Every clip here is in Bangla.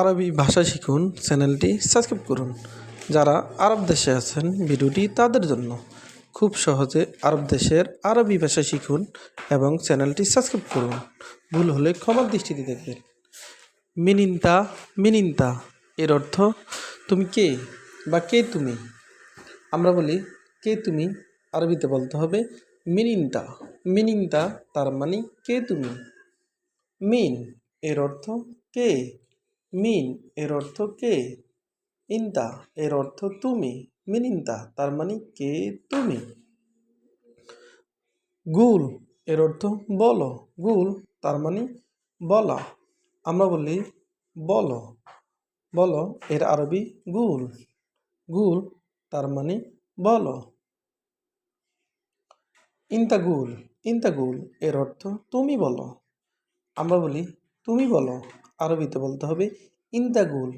আরবি ভাষা শিখুন, চ্যানেলটি সাবস্ক্রাইব করুন। যারা আরব দেশে আছেন, ভিডিওটি তাদের জন্য। খুব সহজে আরব দেশের আরবি ভাষা শিখুন এবং চ্যানেলটি সাবস্ক্রাইব করুন। ভুল হলে ক্ষমার দৃষ্টিতে দেখবেন। মিনিন্তা মিনিন্তা, এর অর্থ, তুমি কে বা কে তুমি? আমরা বলি, কে তুমি? আরবিতে বলতে হবে, মিনিন্তা। মিনিন্তা তার মানে কে তুমি? মিন এর অর্থ, কে? মিন এর অর্থ কে? ইন্তা এর অর্থ তুমি। মিনিন্তা তার মানে কে তুমি। গুল এর অর্থ বলো। গুল তার মানে বলা। আমরা বলি বলো। বলো এর আরবি গুল। গুল তার মানে বলো। ইন্তাগুল ইন্তাগুল এর অর্থ তুমি বলো। আমরা বলি তুমি বলো। আরবিতে বলতে হবে ইন্তাগুল।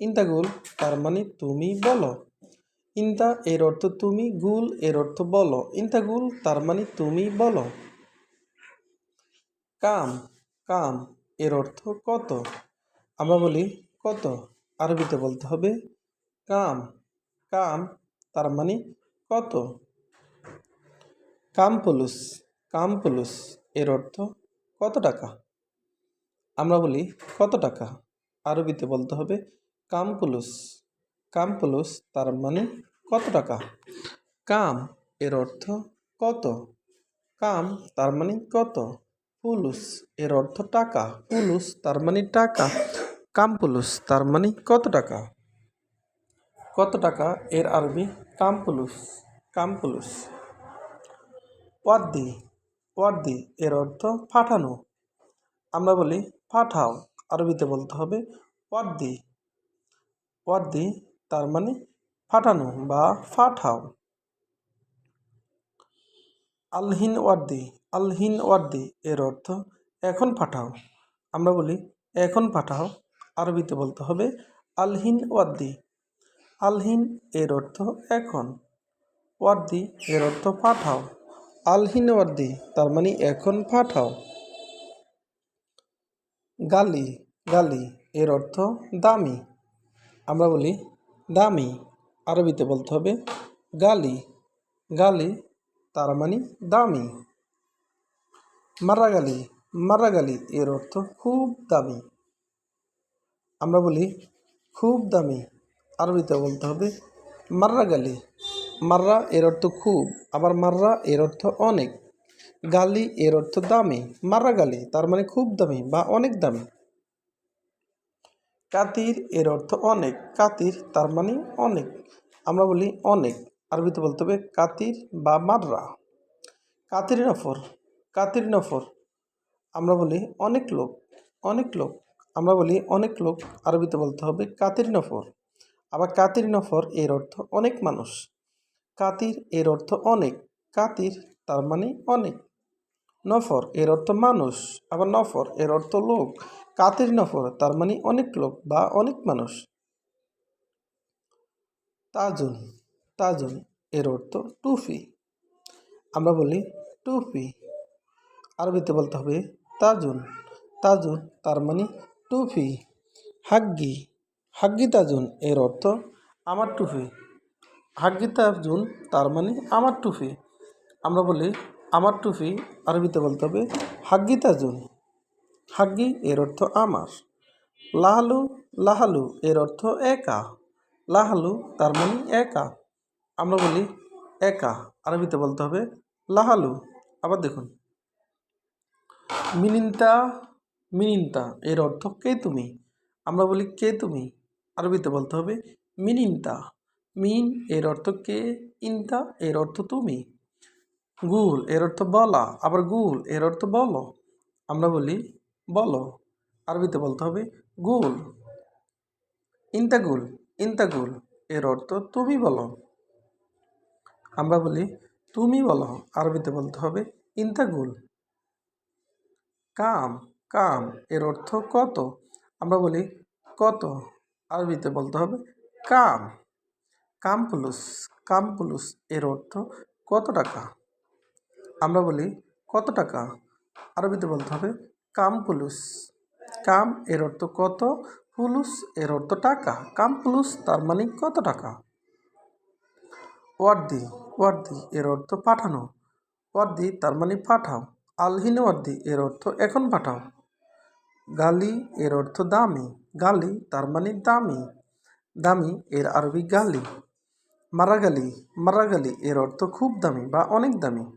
ইন্তাগুল তার মানে তুমি বলো। ইন্তা এর অর্থ তুমি, গুল এর অর্থ বলো। ইন্তাগুল তার মানে তুমি বলো। কাম কাম এর অর্থ কত? আমরা বলি কত। আরবিতে বলতে হবে কাম। কাম তার মানে কত? কাম পুলুস কাম পুলুস এর অর্থ কত টাকা? আমরা বলি, কত টাকা? আরবিতে বলতে হবে কাম পুলুস কাম পুলুস তার মানে কত টাকা? কাম এর অর্থ, কত। কাম তার মানে কত। পুলুস এর অর্থ, টাকা। পুলুস তার মানে টাকা। কাম পুলুস তার মানে কত টাকা? কত টাকা এর আরবি কাম পুলুস কাম পুলুস ওয়াদ্দি ওয়াদ্দি এর অর্থ, পাঠানো। আমরা বলি পাঠাও, আরবিতে বলতে হবে ওয়াদ্দি ওয়াদ্দি তার মানে পাঠানো বা পাঠাও। আলহিন ওয়ার্দি আলহিন ওয়ার্দি এর অর্থ এখন পাঠাও। আমরা বলি এখন পাঠাও, আরবিতে বলতে হবে আলহিন ওয়ার্দি। আলহিন এর অর্থ এখন। ওয়ার্দি এর অর্থ পাঠাও। আলহিন ওয়ার্দি তার মানে এখন পাঠাও। গালি গালি এর অর্থ দামি। আমরা বলি দামি। আরবিতে বলতে হবে গালি। গালি তার মানে দামি। মারাগালি মারাগালি এর অর্থ খুব দামি। আমরা বলি খুব দামি। আরবিতে বলতে হবে মার্রাগালি মাররা এর অর্থ খুব, আবার মাররা এর অর্থ অনেক। গালি এর অর্থ দামি মাররা গালি, তার মানে খুব দামি বা অনেক দামি। কাতির এর অর্থ অনেক, কাতির তার মানে অনেক, আমরা বলি অনেক, আরবিতে বলতে হবে কাতির বা মাররা। কাতির নফর কাতির নফর, আমরা বলি অনেক লোক অনেক লোক, আমরা বলি অনেক লোক, আরবিতে বলতে হবে কাতির নফর। আবার কাতির নফর এর অর্থ অনেক মানুষ। কাতির এর অর্থ অনেক, কাতির তার মানে অনেক। নফর এর অর্থ মানুষ, আবার নফর এর অর্থ লোক। কাতির নফর, তার মানে অনেক লোক বা অনেক মানুষ। তাজুন তাজুন এর অর্থ টুফি। আমরা বলি টুপি আরবিতে বলতে হবে তাজুন। তাজুন, তার মানে টুপি হাগ্গি হাগ্গি তাজুন এর অর্থ আমার টুপি হাগ্গি তাজুন, তার মানে আমার টুপি আমরা বলি আমার টুপি আরবিতে বলতে হবে হাগ্গি তাজুন হাগ্গি এর অর্থ আমার। লাহালু লাহালু এর অর্থ একা। লাহালু তার মানে একা। আমরা বলি একা, আরবিতে বলতে হবে লাহালু। আবার দেখুন। মিনিন্তা মিনিন্তা এর অর্থ কে তুমি? আমরা বলি কে তুমি? আরবিতে বলতে হবে মিনিন্তা। মিন এর অর্থ কে, ইন্তা এর অর্থ তুমি। গুল, এর অর্থ বলা। আবার গুল, এর অর্থ বলো। আমরা বলি, বলো। আরবিতে বলতে হবে, গুল। ইন্তাগুল ইন্তাগুল, এর অর্থ তুমি বলো। আমরা বলি, তুমি বলো। আরবিতে বলতে হবে, ইন্তাগুল। কাম কাম, এর অর্থ কত? আমরা বলি, কত। আরবিতে বলতে হবে, কাম। কাম পুলুস কাম পুলুস, এর অর্থ কত টাকা? আমরা বলি, কত টাকা? আরবিতে বলতে হবে, কাম পুলুস। কাম এর অর্থ কত, পুলুস এর অর্থ টাকা। কাম পুলুস তার মানে কত টাকা? ওয়ার্দি ওয়ার্দি এর অর্থ পাঠানো। ওয়ার্দি তার মানে পাঠাও। আলহিন ওয়ার্দি এর অর্থ এখন পাঠাও। গালি এর অর্থ দামি। গালি তার মানে দামি। দামি এর আরবি গালি। মারাগালি মারাগালি এর অর্থ খুব দামি বা অনেক দামি।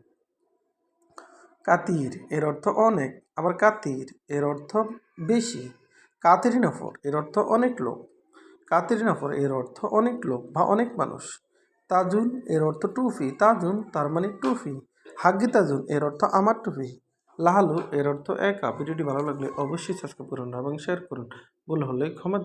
কাতির, এর অর্থ অনেক। আবার কাতির, এর অর্থ বেশি। কাতির নফর, এর অর্থ অনেক লোক। কাতির নফর, এর অর্থ অনেক লোক বা অনেক মানুষ। তাজুন, এর অর্থ টুফি। তাজুন, তার মানে টুফি। হাগ্গি তাজুন, এর অর্থ আমার টুফি। লাহালু, এর অর্থ একা। ভিডিওটি ভালো লাগলে অবশ্যই সাবস্ক্রাইব করুন এবং শেয়ার করুন। ভুল হলে ক্ষমা